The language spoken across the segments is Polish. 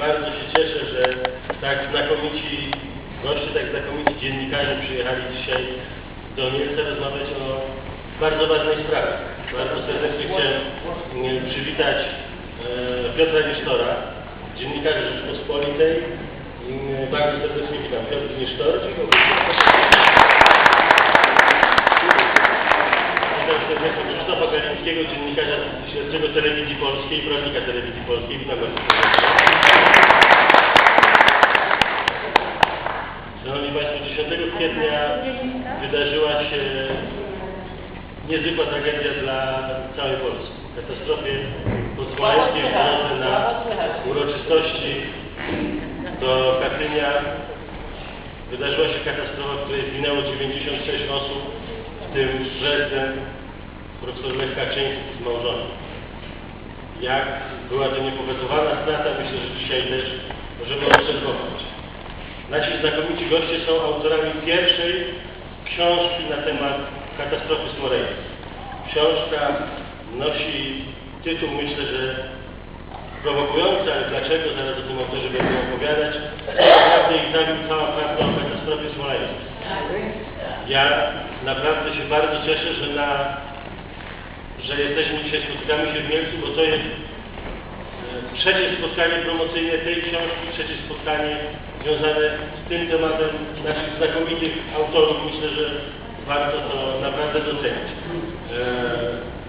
bardzo się cieszę, że tak znakomici goście, tak znakomici dziennikarze przyjechali dzisiaj do Mielca rozmawiać o bardzo ważnej sprawie. Bardzo serdecznie chciałem przywitać e, Piotra Nisztora, dziennikarza Rzeczpospolitej. Mm, Bardzo serdecznie witam. Piotr Nisztor. Krzysztofa Kalińskiego, dziennikarza śledczego Telewizji Polskiej, prawnika Telewizji Polskiej. Witam bardzo. Szanowni Państwo, 10 kwietnia wydarzyła się niezwykła tragedia dla całej Polski. Katastrofie podsmoleńskiej w drodze na uroczystości do Katynia wydarzyła się katastrofa, w której zginęło 96 osób, w tym prezydent profesor Lech Kaczyński z małżonką. Jak była to niepowetowana strata, myślę, że dzisiaj też możemy obserwować. Nasi znakomici goście są autorami pierwszej książki na temat katastrofy smoleńskiej. Książka nosi tytuł, myślę, że prowokujący, ale dlaczego, zaraz o tym autorzy będą opowiadać. Naprawdę ich zabił cała prawda o katastrofie smoleńskiej. Ja naprawdę się bardzo cieszę, że na że jesteśmy dzisiaj, spotykamy się w Mielcu, bo to jest e, trzecie spotkanie promocyjne tej książki, trzecie spotkanie związane z tym tematem naszych znakomitych autorów. Myślę, że warto to naprawdę docenić. E,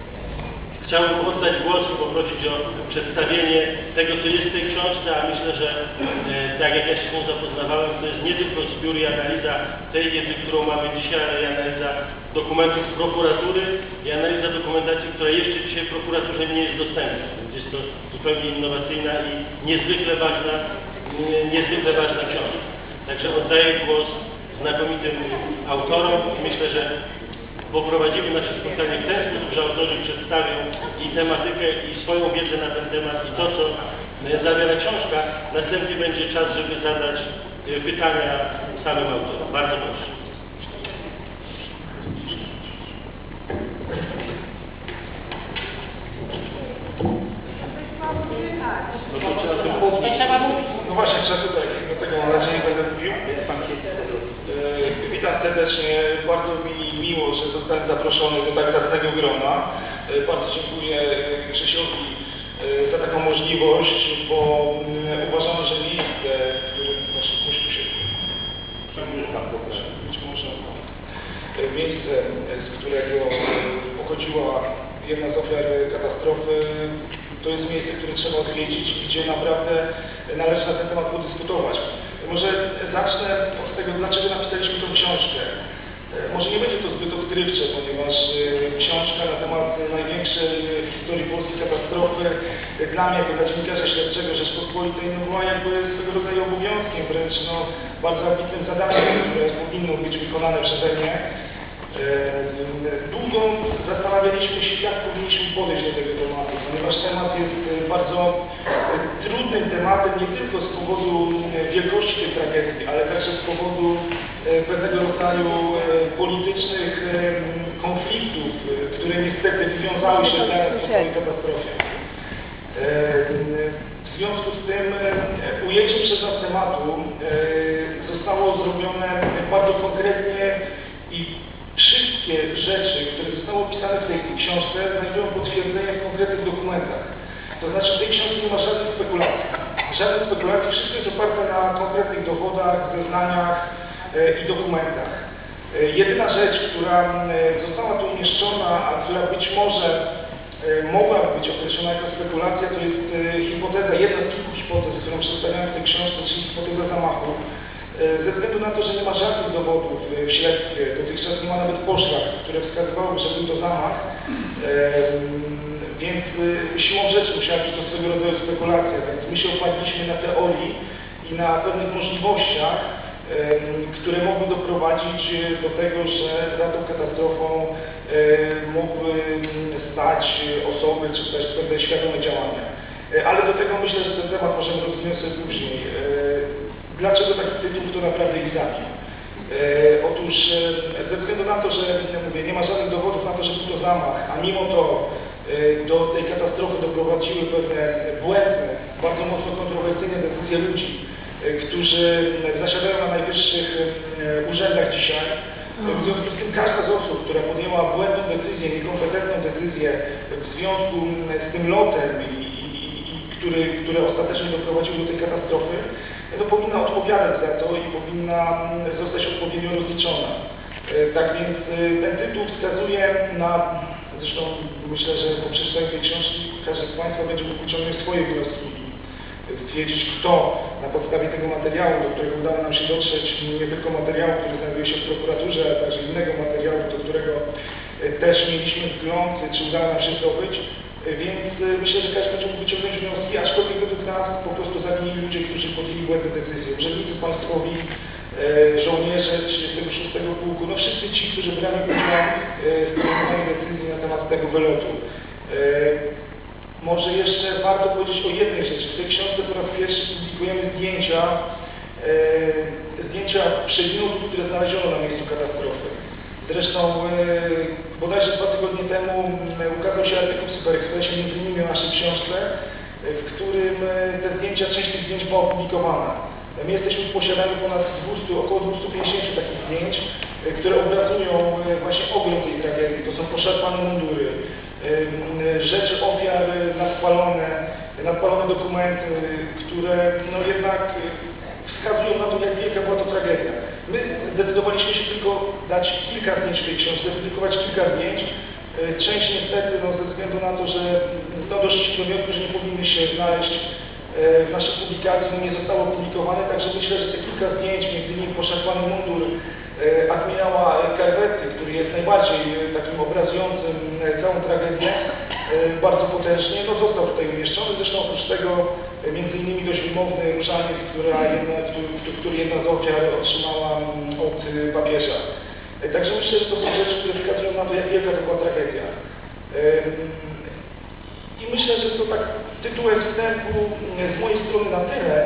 Chciałbym oddać głos i poprosić o przedstawienie tego, co jest w tej książce, a myślę, że e, tak jak ja się z nią zapoznawałem, to jest nie tylko zbiór i analiza tej wiedzy, którą mamy dzisiaj, ale i analiza dokumentów prokuratury i analiza dokumentacji, która jeszcze dzisiaj w prokuraturze nie jest dostępna. Jest to zupełnie innowacyjna i niezwykle ważna, niezwykle ważna książka. Także oddaję głos znakomitym autorom i myślę, że poprowadzimy nasze spotkanie w ten sposób, że autorzy przedstawią i tematykę, i swoją wiedzę na ten temat, i to, co e, zawiera książka. Następnie będzie czas, żeby zadać e, pytania samym autorom. Bardzo proszę. No właśnie, tutaj, dlatego mam nadzieję, że będę mówił. E, Witam serdecznie, bardzo mi miło, że zostałem zaproszony do tak zacnego grona. E, Bardzo dziękuję Krzysiowi e, za taką możliwość, bo mm, uważam, że miejsce, w którym właśnie tu się być może e, miejsce, z którego pochodziła jedna z ofiar katastrofy, to jest miejsce, które trzeba odwiedzić, gdzie naprawdę należy na ten temat podyskutować. Może zacznę od tego, dlaczego napisaliśmy tę książkę. E, Może nie będzie to zbyt odkrywcze, ponieważ e, książka na temat największej w historii polskiej katastrofy e, dla mnie, jako dziennikarza śledczego Rzeczpospolitej, no była jakby swego rodzaju obowiązkiem, wręcz no, bardzo ambitnym zadaniem, które powinno być wykonane przeze mnie. E, Długo zastanawialiśmy się, jak powinniśmy podejść do tego tematu, ponieważ temat jest e, bardzo e, trudnym tematem nie tylko z powodu wielkości tej tragedii, ale także z powodu pewnego rodzaju politycznych konfliktów, które niestety wywiązały się teraz po tej katastrofie. W związku z tym ujęcie przez nas tematu zostało zrobione bardzo konkretnie wszystkie rzeczy, które zostały opisane w tej książce znajdują potwierdzenie w konkretnych dokumentach. To znaczy w tej książce nie ma żadnych spekulacji. Żadnych spekulacji, wszystko jest oparte na konkretnych dowodach, zeznaniach e, i dokumentach. E, Jedyna rzecz, która m, została tu umieszczona, a która być może e, mogła być określona jako spekulacja, to jest e, hipoteza, jedna z kilku hipotez, którą przedstawiałem w tej książce, czyli hipoteza zamachu. E, Ze względu na to, że nie ma e, w śledztwie, dotychczas nie ma nawet poszlak, które wskazywałyby, że był to zamach, więc e, siłą rzeczy musiała być to swego rodzaju spekulacja, więc my się oparliśmy na teorii i na pewnych możliwościach, które mogły doprowadzić e, do tego, że za tą katastrofą mogły mm, stać osoby, czy też pewne świadome działania. E, Ale do tego myślę, że ten temat możemy sobie później. E, Dlaczego taki tytuł, kto naprawdę? E, otóż e, ze względu na to, że mówię, nie ma żadnych dowodów na to, że był to zamach, a mimo to e, do tej katastrofy doprowadziły pewne błędne, bardzo mocno kontrowersyjne decyzje ludzi, e, którzy zasiadają na najwyższych e, urzędach dzisiaj. W związku z tym każda z osób, która podjęła błędną decyzję, niekompetentną decyzję w związku z tym lotem i który, ostatecznie doprowadził do tej katastrofy, no powinna odpowiadać za to i powinna zostać odpowiednio rozliczona. E, Tak więc e, ten tytuł wskazuje na, zresztą myślę, że po przeczytaniu tej książki każdy z Państwa będzie mógł wyciągnąć swoje wnioski i stwierdzić, kto na podstawie tego materiału, do którego udało nam się dotrzeć, nie tylko materiału, który znajduje się w prokuraturze, ale także innego materiału, do którego e, też mieliśmy wgląd, czy udało nam się zdobyć. E, Więc e, myślę, że każdy będzie mógł wyciągnąć wnioski, aczkolwiek według nas po prostu zaginęli ludzie, którzy podjęli błędne decyzje. Urzędnicy państwowi, e, żołnierze 36 pułku, no wszyscy ci, którzy brali udział w podejmowaniu decyzji na temat tego wylotu. Może jeszcze warto powiedzieć o jednej rzeczy. W tej książce po raz pierwszy publikujemy zdjęcia, zdjęcia przedmiotów, które znaleziono na miejscu katastrofy. Zresztą e, bodajże dwa tygodnie temu m, ukazał się artykuł w Super Expressie, między innymi o naszej książce, e, w którym e, te zdjęcia, część tych zdjęć była opublikowana. My jesteśmy w posiadaniu ponad 200, około 250 takich zdjęć, e, które obrazują e, właśnie ogrom tej tragedii. To są poszarpane mundury, rzeczy ofiar e, nadpalone, nadpalone dokumenty, które no jednak e, wskazują na to, jak wielka była to tragedia. My zdecydowaliśmy się tylko dać kilka zdjęć w tej książce, publikować kilka zdjęć. E, Część niestety no, ze względu na to, że no, doszliśmy do wniosku, że nie powinny się znaleźć e, w naszej publikacji, no, nie zostało opublikowane, także myślę, że te kilka zdjęć, między innymi poszarpany mundur e, admirała Karwety, który jest najbardziej takim obrazującym całą tragedię, bardzo potężnie, no został tutaj umieszczony. Zresztą oprócz tego między innymi dość wymowny różaniec, która jedna, który, który jedna z ofiar otrzymała mm, od e, papieża. E, Także myślę, że to są rzeczy, które wskazują na to, jak wielka to była tragedia. I myślę, że to tak tytułem wstępu e, z mojej strony na tyle.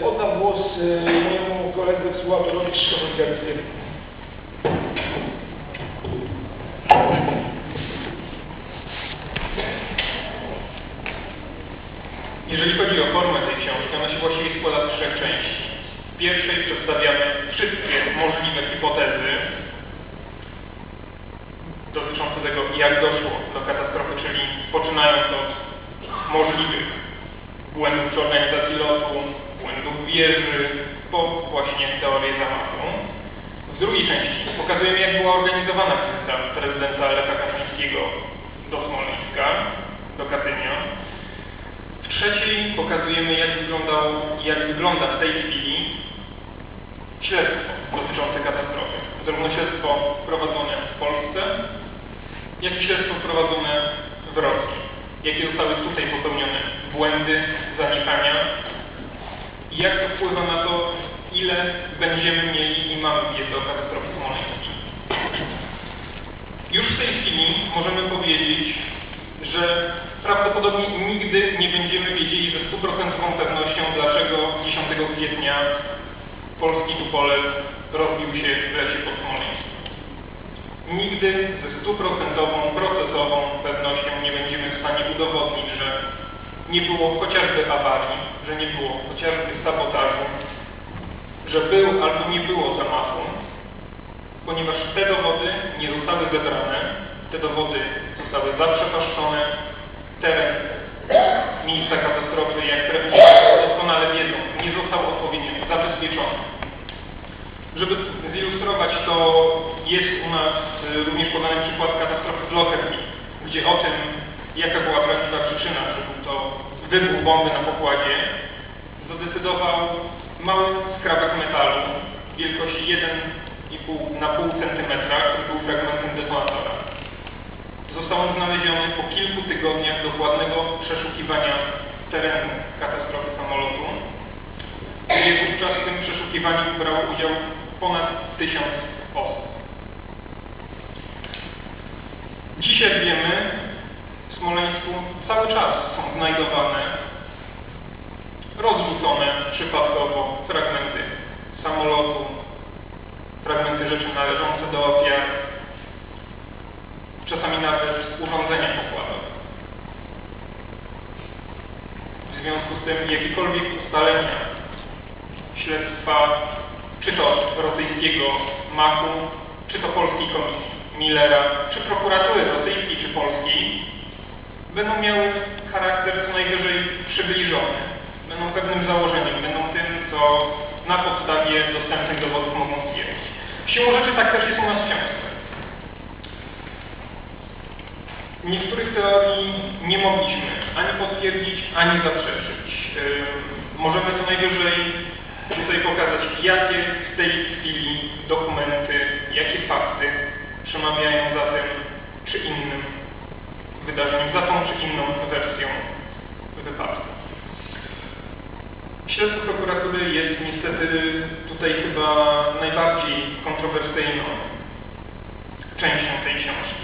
E, Oddam głos e, mojemu koledze współautorowi Krzysztofowi Galickiemu. Jeżeli chodzi o formę tej książki, ona się właściwie składa z trzech części. W pierwszej przedstawiamy wszystkie możliwe hipotezy dotyczące tego, jak doszło do katastrofy, czyli poczynając od możliwych błędów przy organizacji lotu, błędów wieży, po właśnie teorię zamachu. W drugiej części pokazujemy, jak była organizowana wizyta prezydenta Lecha Kaczyńskiego do Smoleńska, do Katynia. Trzeciej pokazujemy, jak, wyglądał, jak wygląda w tej chwili śledztwo dotyczące katastrofy. Zarówno śledztwo prowadzone w Polsce, jak i śledztwo prowadzone w Rosji. Jakie zostały tutaj popełnione błędy, zanikania i jak to wpływa na to, ile będziemy mieli i mamy wiedzy o katastrofie smoleńskiej. Już w tej chwili możemy powiedzieć, że prawdopodobnie nigdy nie będziemy wiedzieli ze stuprocentową pewnością, dlaczego 10 kwietnia polski Tupolew rozbił się w lesie pod Smoleńskiem. Nigdy ze stuprocentową, procesową pewnością nie będziemy w stanie udowodnić, że nie było chociażby awarii, że nie było chociażby sabotażu, że był albo nie było zamachu, ponieważ te dowody nie zostały zebrane, te dowody zostały zaprzepaszczone, teren miejsca katastrofy, jak prawnicy doskonale wiedzą, nie został odpowiednio zabezpieczony. Żeby zilustrować to, jest u nas y, również podany przykład katastrofy w Lockerbie, gdzie o tym, jaka była prawdziwa przyczyna, że był to wybuch bomby na pokładzie, zadecydował mały skrawek metalu wielkości 1,5 na pół centymetra, który był fragmentem detonatora. Został on znaleziony po kilku tygodniach dokładnego przeszukiwania terenu katastrofy samolotu, gdzie wówczas w tym przeszukiwaniu brało udział ponad tysiąc osób. Dziś, jak wiemy, w Smoleńsku cały czas są znajdowane rozrzucone przypadkowo fragmenty samolotu, fragmenty rzeczy należące do ofiar, czasami nawet urządzenia pokładowe. W związku z tym jakiekolwiek ustalenia, śledztwa, czy to rosyjskiego MAK-u, czy to polskiej komisji Millera, czy prokuratury rosyjskiej czy polskiej, będą miały charakter co najwyżej przybliżony. Będą pewnym założeniem, będą tym, co na podstawie dostępnych dowodów mogą stwierdzić. Siłą rzeczy tak też jest u nas w książce. Niektórych teorii nie mogliśmy ani potwierdzić, ani zaprzeczyć. Możemy co najwyżej tutaj pokazać, jakie w tej chwili dokumenty, jakie fakty przemawiają za tym czy innym wydarzeniem, za tą czy inną wersją wypadku. Śledztwo prokuratury jest niestety tutaj chyba najbardziej kontrowersyjną częścią tej książki.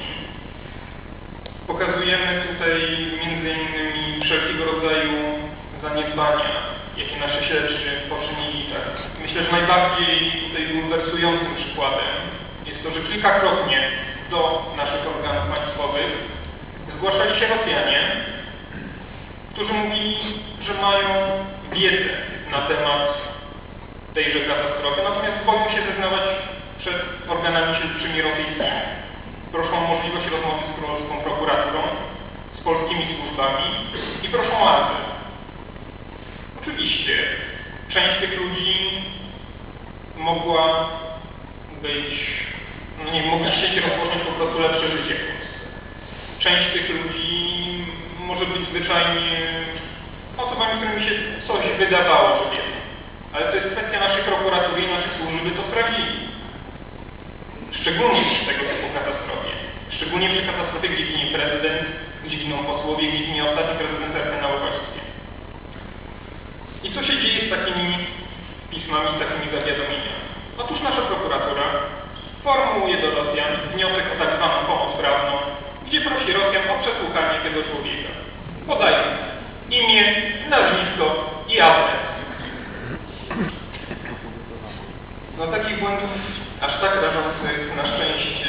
Pokazujemy tutaj innymi wszelkiego rodzaju zaniedbania, jakie nasi śledczy poczynili. Tak. Myślę, że najbardziej tutaj bulwersującym przykładem jest to, że kilkakrotnie do naszych organów państwowych zgłaszali się Rosjanie, którzy mówili, że mają wiedzę na temat tejże katastrofy, natomiast boją się zeznawać przed organami śledczymi rosyjskimi. Proszą o możliwość rozmowy z polską prokuraturą, z polskimi służbami i proszą o azyl. Oczywiście część tych ludzi mogła być, no nie mogli chcieć rozpocząć po prostu lepsze życie w Polsce. Część tych ludzi może być zwyczajnie osobami, którym się coś wydawało, że. Ale to jest kwestia naszej prokuratury i naszych służb, by to sprawdzili. Szczególnie przy tego typu katastrofie. Szczególnie przy katastrofie, gdzie ginie prezydent, gdzie giną posłowie, gdzie ginie ostatni prezydent na uchodźstwie. I co się dzieje z takimi pismami, z takimi zawiadomieniami? Otóż nasza prokuratura formułuje do Rosjan wniosek o tak zwaną pomoc prawną, gdzie prosi Rosjan o przesłuchanie tego człowieka. Podaje imię, nazwisko i adres. No takich błędów aż tak rażących na szczęście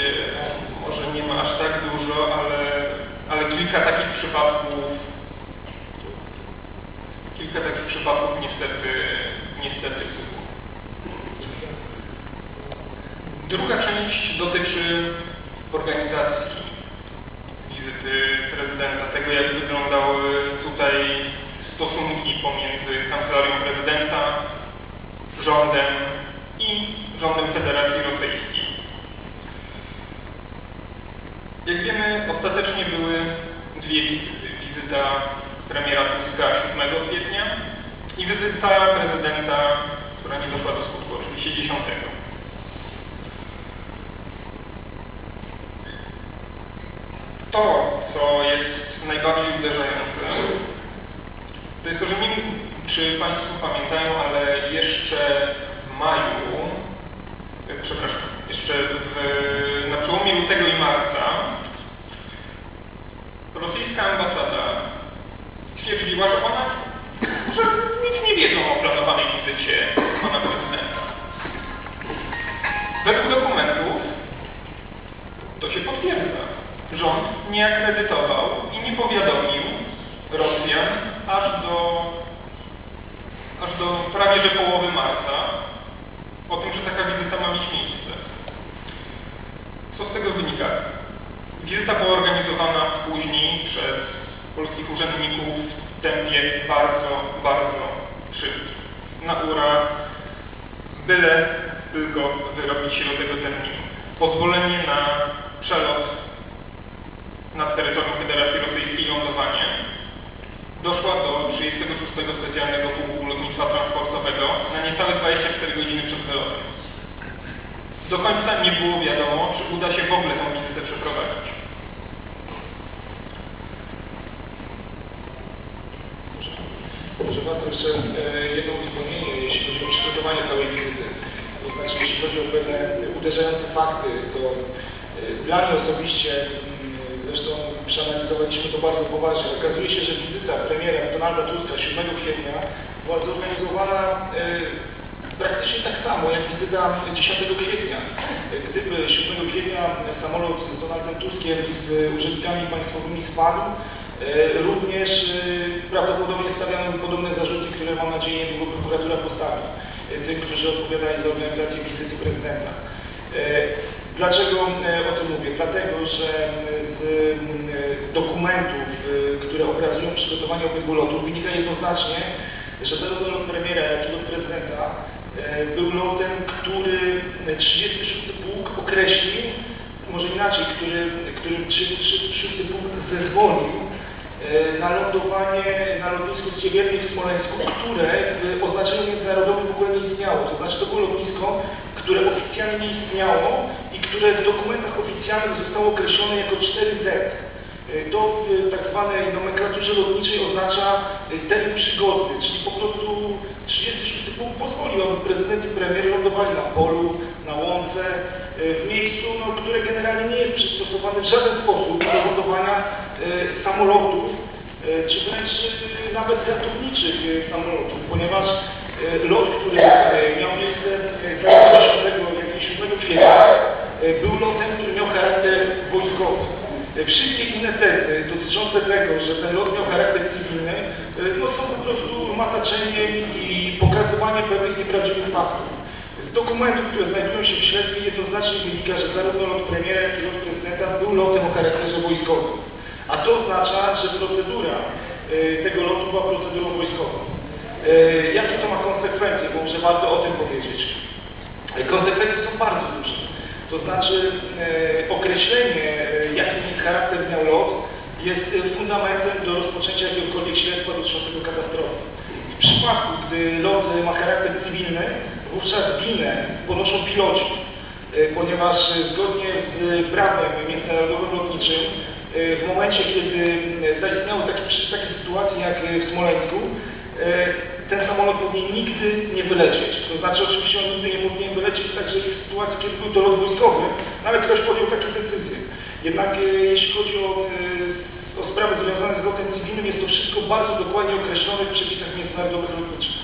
może nie ma aż tak dużo, ale, ale kilka takich przypadków kilka takich przypadków niestety niestety było. Druga część dotyczy organizacji wizyty prezydenta, tego jak wyglądały tutaj stosunki pomiędzy Kancelarią Prezydenta, rządem i rządem Federacji Rosyjskiej. Jak wiemy, ostatecznie były. Wizyta premiera Tuska 7 kwietnia i wizyta prezydenta, która nie doszła do skutku, oczywiście 10. To, co jest najbardziej uderzające, to jest to, że nie wiem, czy Państwo pamiętają, ale jeszcze w maju, przepraszam, jeszcze w, na przełomie lutego i marca rosyjska ambasada stwierdziła, że ona, że nic nie wiedzą o planowanej wizycie pana prezydenta. Według dokumentów to się potwierdza. Rząd nie akredytował i nie powiadomił Rosjan aż do, aż do prawie że połowy marca o tym, że taka wizyta ma mieć miejsce. Co z tego wynika? Wizyta była organizowana później przez polskich urzędników w tempie bardzo, bardzo szybkim. Na ura, byle tylko wyrobić się do tego terminu. Pozwolenie na przelot nad terytorium Federacji Rosyjskiej i lądowanie doszła do 36 Specjalnego Pułku Lotnictwa Transportowego na niecałe 24 godziny przed wylotem. Do końca nie było wiadomo, czy uda się w ogóle tę wizytę przeprowadzić. Proszę bardzo, jeszcze jedno uzupełnienie, jeśli chodzi o przygotowanie całej wizyty. To znaczy, jeśli chodzi o pewne uderzające fakty, to e, dla mnie osobiście, mm, zresztą przeanalizowaliśmy to bardzo poważnie, okazuje się, że wizyta premiera Donalda Tuska 7 kwietnia była zorganizowana e, praktycznie tak samo jak wizyta 10 kwietnia. Gdyby 7 kwietnia samolot z Donaldem Tuskiem z urzędnikami państwowymi spadł, Również e, prawdopodobnie stawiano podobne zarzuty, które mam nadzieję niedługo prokuratura postawi. e, tym, którzy odpowiadają za organizację wizyty prezydenta. E, Dlaczego e, o tym mówię? Dlatego, że e, z e, dokumentów, e, które obrazują przygotowanie obydwu lotów, wynika jednoznacznie, że zarówno lot premiera, jak i lot prezydenta e, był lotem, który 36 pułk określił, może inaczej, który, który 36 pułk zezwolił e, na lądowanie na lotnisku Ściegielnej w Smoleńsku, które w oznaczeniu międzynarodowym w ogóle nie istniało. To znaczy to było lotnisko, które oficjalnie nie istniało i które w dokumentach oficjalnych zostało określone jako 4Z. E, To w tak zwanej nomenklaturze lotniczej oznacza e, teren przygodny, czyli po prostu 36 punkt pozwolił, aby prezydent i premier lądowali na polu, na łące, e, w miejscu, no, które generalnie nie jest przystosowane w żaden sposób do lądowania e, samolotów, e, czy wręcz e, nawet ratowniczych e, samolotów, ponieważ e, lot, który e, miał miejsce e, 27, jak i 7 kwietnia, e, był lotem, który miał charakter wojskowy. E, Wszystkie inne testy dotyczące tego, że ten lot miał charakter cywilny, e, no są po prostu mataczeniem i pokazywaniem pewnych nieprawdziwych faktów. Z dokumentów, które znajdują się w śledztwie jednoznacznie wynika, że zarówno lot premiera, jak i lot prezydenta był lotem o charakterze wojskowym. A to oznacza, że procedura e, tego lotu była procedurą wojskową. E, Jakie to ma konsekwencje? Bo może warto o tym powiedzieć. E, Konsekwencje są bardzo duże. To znaczy określenie, jaki charakter miał lot, jest fundamentem do rozpoczęcia jakiegokolwiek śledztwa dotyczącego katastrofy. W przypadku, gdy lot ma charakter cywilny, wówczas winę ponoszą piloci, ponieważ zgodnie z prawem międzynarodowym lotniczym, w momencie, kiedy e, zaistniały takie, takie sytuacje jak e, w Smoleńsku, ten samolot powinien nigdy nie wylecieć. To znaczy oczywiście on nigdy nie powinien wylecieć także w sytuacji, kiedy był to lot wojskowy, nawet ktoś podjął takie decyzje. Jednak jeśli chodzi o, o sprawy związane z lotem cywilnym, jest to wszystko bardzo dokładnie określone w przepisach międzynarodowych lotniczych.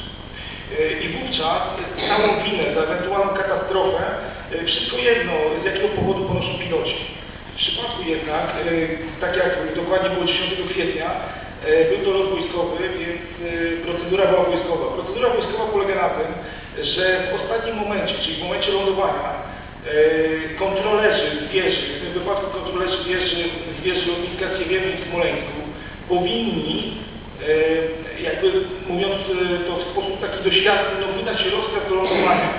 I wówczas całą winę za ewentualną katastrofę, wszystko jedno, z jakiego powodu ponoszą piloci. W przypadku jednak, e, tak jak dokładnie było 10 kwietnia, e, był to lot wojskowy, więc e, procedura była wojskowa. Procedura wojskowa polega na tym, że w ostatnim momencie, czyli w momencie lądowania, kontrolerzy wieży, w tym wypadku kontrolerzy wieży, wieży lotniska Siewiernej w Smoleńsku, powinni jakby mówiąc to w sposób taki doświadczony, no wydać rozkaz do lądowania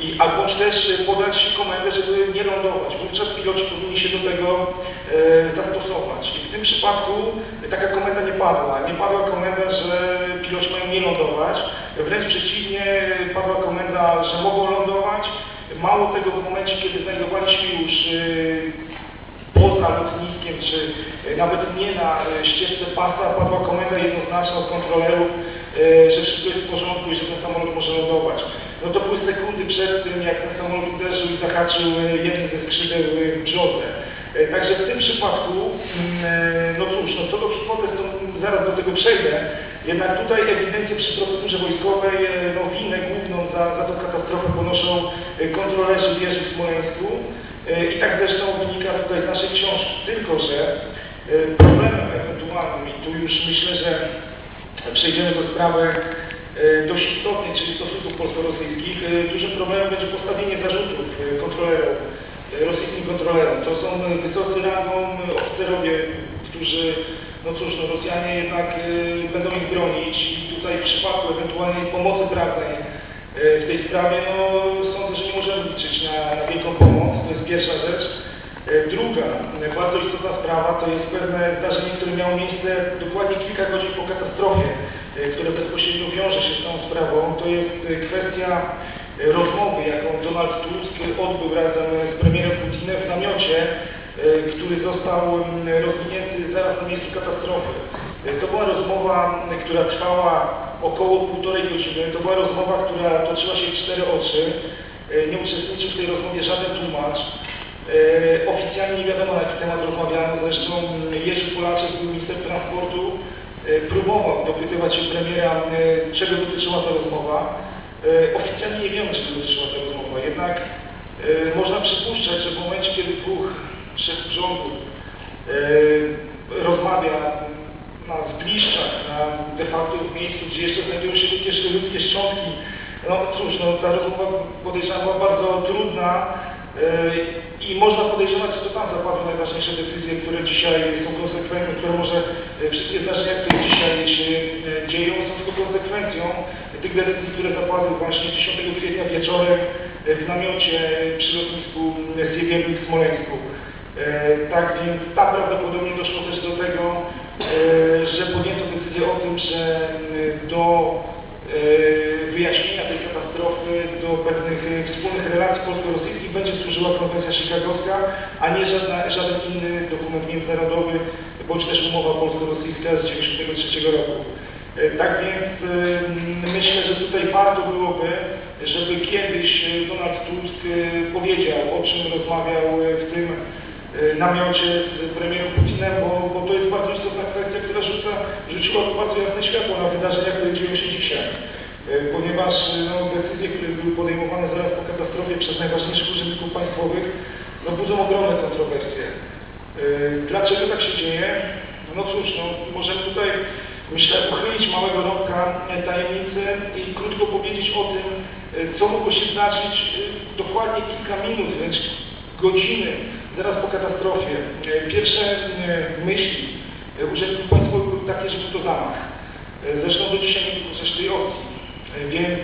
i albo też e, podać komendę, żeby nie lądować. Wówczas piloci powinni się do tego e, zastosować. I w tym przypadku taka komenda nie padła. Nie padła komenda, że piloci mają nie lądować. Wręcz przeciwnie, padła komenda, że mogą lądować. Mało tego, w momencie, kiedy znajdowali się już e, poza lotniskiem, czy nawet nie na e, ścieżce pasa, padła komenda jednoznaczna od kontrolerów, e, że wszystko jest w porządku i że ten samolot może lądować. No to były sekundy przed tym, jak ten samolot uderzył i zahaczył e, jednym ze skrzydeł e, brzozę. E, Także w tym przypadku, mm, e, no cóż, no co do hipotez, to zaraz do tego przejdę. Jednak tutaj ewidentnie przy procedurze wojskowej e, no, winę główną za, za tę katastrofę ponoszą e, kontrolerzy wieży w Smoleńsku. E, I tak zresztą wynika tutaj z naszej książki. Tylko, że e, problemem ewentualnym, i tu już myślę, że przejdziemy do sprawy e, dość istotnej, czyli stosunków polsko-rosyjskich, e, dużym problemem będzie postawienie zarzutów e, kontrolerom, e, rosyjskim kontrolerom. To są e, wysocy rangą oficerowie, którzy, no cóż, no Rosjanie jednak e, będą ich bronić i tutaj w przypadku ewentualnej pomocy prawnej e, w tej sprawie, no sądzę, że nie możemy liczyć na, na wielką pomoc, to jest pierwsza rzecz. E, Druga, e, bardzo istotna sprawa, to jest pewne zdarzenie, które miało miejsce dokładnie kilka godzin po katastrofie, e, które bezpośrednio wiąże się z tą sprawą. To jest e, kwestia e, rozmowy, jaką Donald Tusk odbył razem z premierem Putinem w namiocie, e, który został mm, rozwinięty zaraz na miejscu katastrofy. E, To była rozmowa, która trwała około półtorej godziny. To była rozmowa, która toczyła się w cztery oczy. E, Nie uczestniczył w tej rozmowie żaden tłumacz. E, Oficjalnie nie wiadomo na jaki temat rozmawiano. Zresztą m, Jerzy Polaczek, był minister transportu, e, próbował dopytywać premiera, m, czego dotyczyła ta rozmowa. E, Oficjalnie nie wiemy, czego dotyczyła ta rozmowa. Jednak e, można przypuszczać, że w momencie, kiedy dwóch szef rządu e, rozmawia na zbliżkach, na de facto w miejscu, gdzie jeszcze znajdują się ludzkie, ludzkie szczątki No cóż, no, ta rozmowa podejrzewam była bardzo trudna i można podejrzewać, że to tam zapadły najważniejsze decyzje, które dzisiaj są konsekwentne, które może yy, wszystkie zdarzenia, które dzisiaj się yy, dzieją, są tylko konsekwencją tych decyzji, które zapadły właśnie 10 kwietnia wieczorem yy, w namiocie przy lotnisku Siewiernym w Smoleńsku. Tak więc tak prawdopodobnie doszło też do tego, że podjęto decyzję o tym, że do wyjaśnienia tej katastrofy, do pewnych e, wspólnych relacji polsko-rosyjskich będzie służyła konwencja chicagowska, a nie żadna, żaden inny dokument międzynarodowy, bądź też umowa polsko-rosyjska z 1993 roku. E, Tak więc e, myślę, że tutaj warto byłoby, żeby kiedyś e, Donald Tusk e, powiedział, o czym rozmawiał e, w tym e, namiocie z premierem Putinem, bo, bo to jest bardzo istotna kwestia, która rzuca, rzuciła bardzo jasne światło na wydarzenia, które dzieją się dzisiaj. E, Ponieważ no, decyzje, które były podejmowane zaraz po katastrofie przez najważniejszych urzędników państwowych, no, budzą ogromne kontrowersje. E, Dlaczego tak się dzieje? No cóż, no, możemy tutaj, myślę, uchylić małego rąbka e, tajemnicy i krótko powiedzieć o tym, e, co mogło się zdarzyć e, dokładnie kilka minut, wręcz godziny zaraz po katastrofie. E, Pierwsze e, myśli e, urzędników państwowych były takie, że to zamach. Zresztą do dzisiaj nie też tej opcji. Więc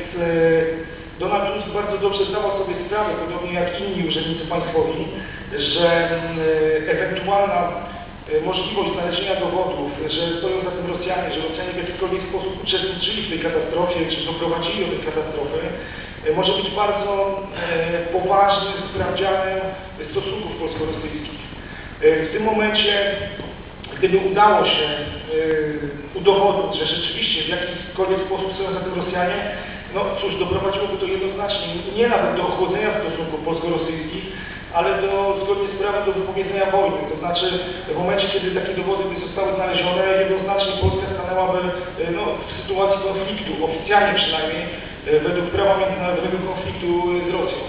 Donald Tusk bardzo dobrze zdawał sobie sprawę, podobnie jak inni urzędnicy państwowi, że ewentualna możliwość znalezienia dowodów, że stoją za tym Rosjanie, że Rosjanie w jakikolwiek sposób uczestniczyli w tej katastrofie, czy doprowadzili do tej katastrofy, może być bardzo e, poważnym sprawdzianem stosunków polsko-rosyjskich. E, W tym momencie, gdyby udało się e, udowodnić, że rzeczywiście w jakikolwiek sposób stoją za tym Rosjanie, no cóż, doprowadziłoby to jednoznacznie nie nawet do ochłodzenia stosunków polsko-rosyjskich, ale do, zgodnie z prawem do wypowiedzenia wojny. To znaczy w momencie, kiedy takie dowody by zostały znalezione, jednoznacznie Polska stanęłaby e, no, w sytuacji konfliktu, oficjalnie przynajmniej, e, według prawa międzynarodowego konfliktu e, z Rosją.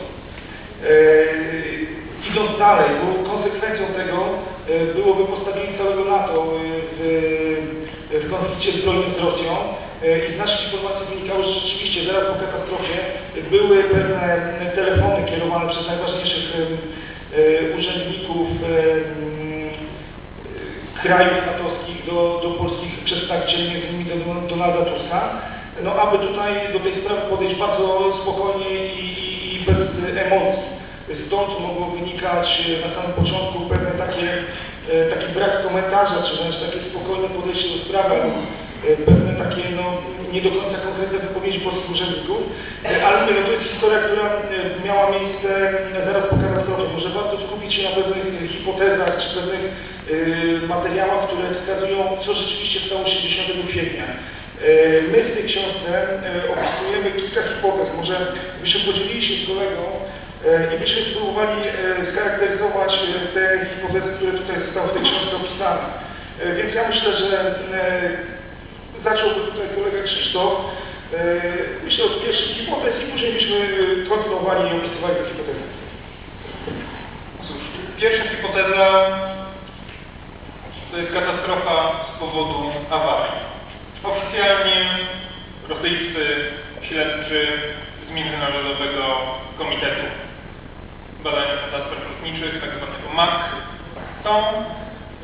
E, Idąc dalej, bo konsekwencją tego e, byłoby postawienie całego NATO e, w, w konflikcie zbrojnym z Rosją e, i z naszych informacji wynikało, że rzeczywiście zaraz po katastrofie były pewne telefony kierowane przez najważniejszych e, e, urzędników e, krajów natowskich do, do polskich przedstawicieli, między innymi do Donalda Tuska, no aby tutaj do tej sprawy podejść bardzo spokojnie i, i, i bez emocji. Stąd mogło wynikać na samym początku pewne takie, e, taki brak komentarza, czy wręcz takie spokojne podejście do sprawy, pewne takie no, nie do końca konkretne wypowiedzi polskich urzędników, E, ale no, to jest historia, która e, miała miejsce zaraz po katastrofie. Może warto skupić się na pewnych hipotezach, czy pewnych materiałach, które wskazują, co rzeczywiście stało się 10 kwietnia. E, My w tej książce e, opisujemy kilka hipotez. Może byśmy podzielili się z kolegą e, i byśmy spróbowali scharakteryzować te hipotezy, które tutaj zostały w tej książce opisane. Więc ja myślę, że zacząłby tutaj kolega Krzysztof. Myślę od pierwszych hipotez i później byśmy kontynuowali i opisywali te hipotezy. Cóż, pierwsza hipoteza to jest katastrofa z powodu awarii. Oficjalnie rosyjscy śledczy z Międzynarodowego Komitetu. Badania Katastrof Lotniczych, tak zwanego MAC, tą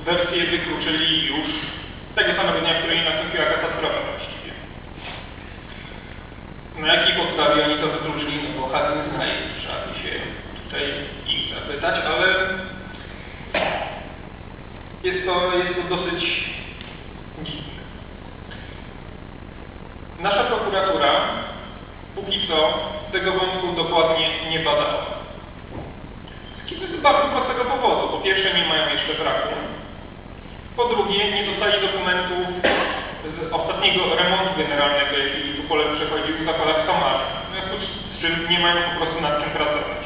wersję wykluczyli już tego samego dnia, w którym nastąpiła katastrofa właściwie. Na jakiej podstawie oni to wykluczyli, no bo Hadyn znaje, trzeba by się tutaj ich zapytać, ale jest to, jest to dosyć dziwne. Nasza prokuratura póki co tego wątku dokładnie nie badała. Z kilku bardzo prostego powodu. Po pierwsze nie mają jeszcze braku. Po drugie nie dostali dokumentów z ostatniego remontu generalnego, jaki Tupolew przechodził w zakładach Somalia. W związku z czym nie mają po prostu nad czym pracować.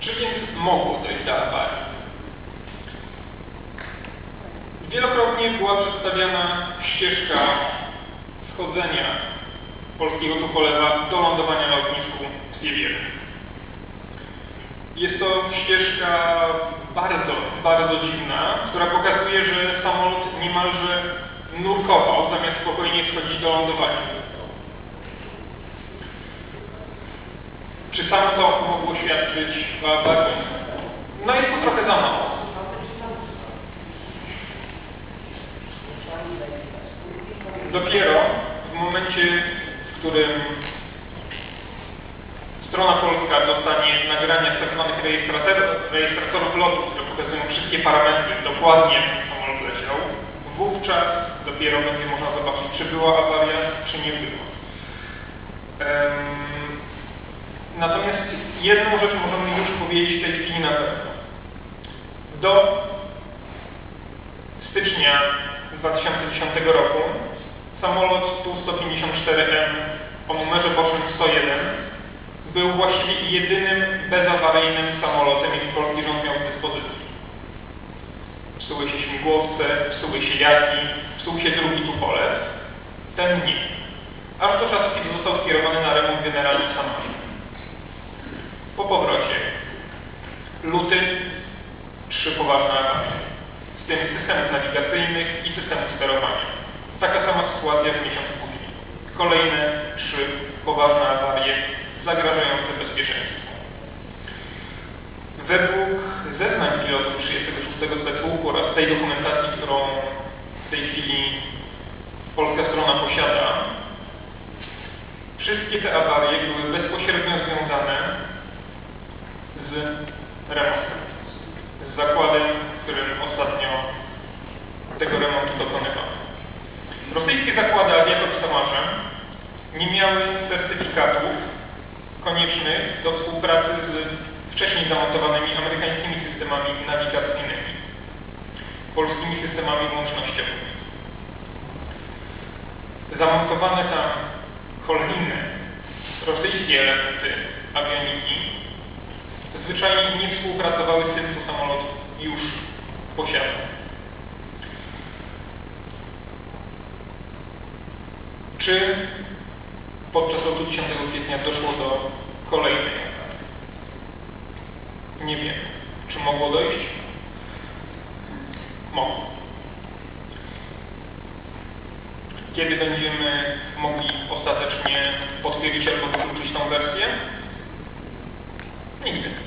Czy więc mogło dojść do awarii? Wielokrotnie była przedstawiana ścieżka schodzenia polskiego Tupolewa do lądowania na lotnisku w. Jest to ścieżka bardzo, bardzo dziwna, która pokazuje, że samolot niemalże nurkował, zamiast spokojnie schodzić do lądowania. Czy samo to mogło świadczyć wagonie? No jest to trochę za mało. Dopiero w momencie, w którym strona polska dostanie nagrania z tzw. rejestratorów, rejestratorów lotu, które pokazują wszystkie parametry, dokładnie jak samolot leciał, wówczas dopiero będzie można zobaczyć, czy była awaria, czy nie była. Natomiast jedną rzecz możemy już powiedzieć w tej chwili na pewno. Do stycznia 2010 roku samolot Tu-154M o numerze bocznym 101 był właściwie jedynym bezawaryjnym samolotem, jaki polski rząd miał w dyspozycji. Psuły się śmigłowce, psuły się jaki, psuł się drugi Tupolew, ten nie. Aż do czasu, kiedy został skierowany na remont generalny w Sanonie. Po powrocie luty trzy poważne awarie, w tym systemów nawigacyjnych i systemów sterowania. Taka sama sytuacja w miesiąc później. Kolejne trzy poważne awarie zagrażające bezpieczeństwu. Według zeznań pilotów 36 Zetłuku oraz tej dokumentacji, którą w tej chwili polska strona posiada, wszystkie te awarie były bezpośrednio związane z remontem, z zakładem, w którym ostatnio tego remontu dokonywano. Rosyjskie zakłady awiator w Samarze nie miały certyfikatów koniecznych do współpracy z wcześniej zamontowanymi amerykańskimi systemami nawigacyjnymi, polskimi systemami łącznościowymi. Zamontowane tam kolejne rosyjskie elementy awioniki zwyczajnie nie współpracowały z tym, co samolot już posiada. Czy podczas lotu 10 kwietnia doszło do kolejnej awarii? Nie wiem. Czy mogło dojść? Mogło. Kiedy będziemy mogli ostatecznie potwierdzić albo wykluczyć tą wersję? Nigdy.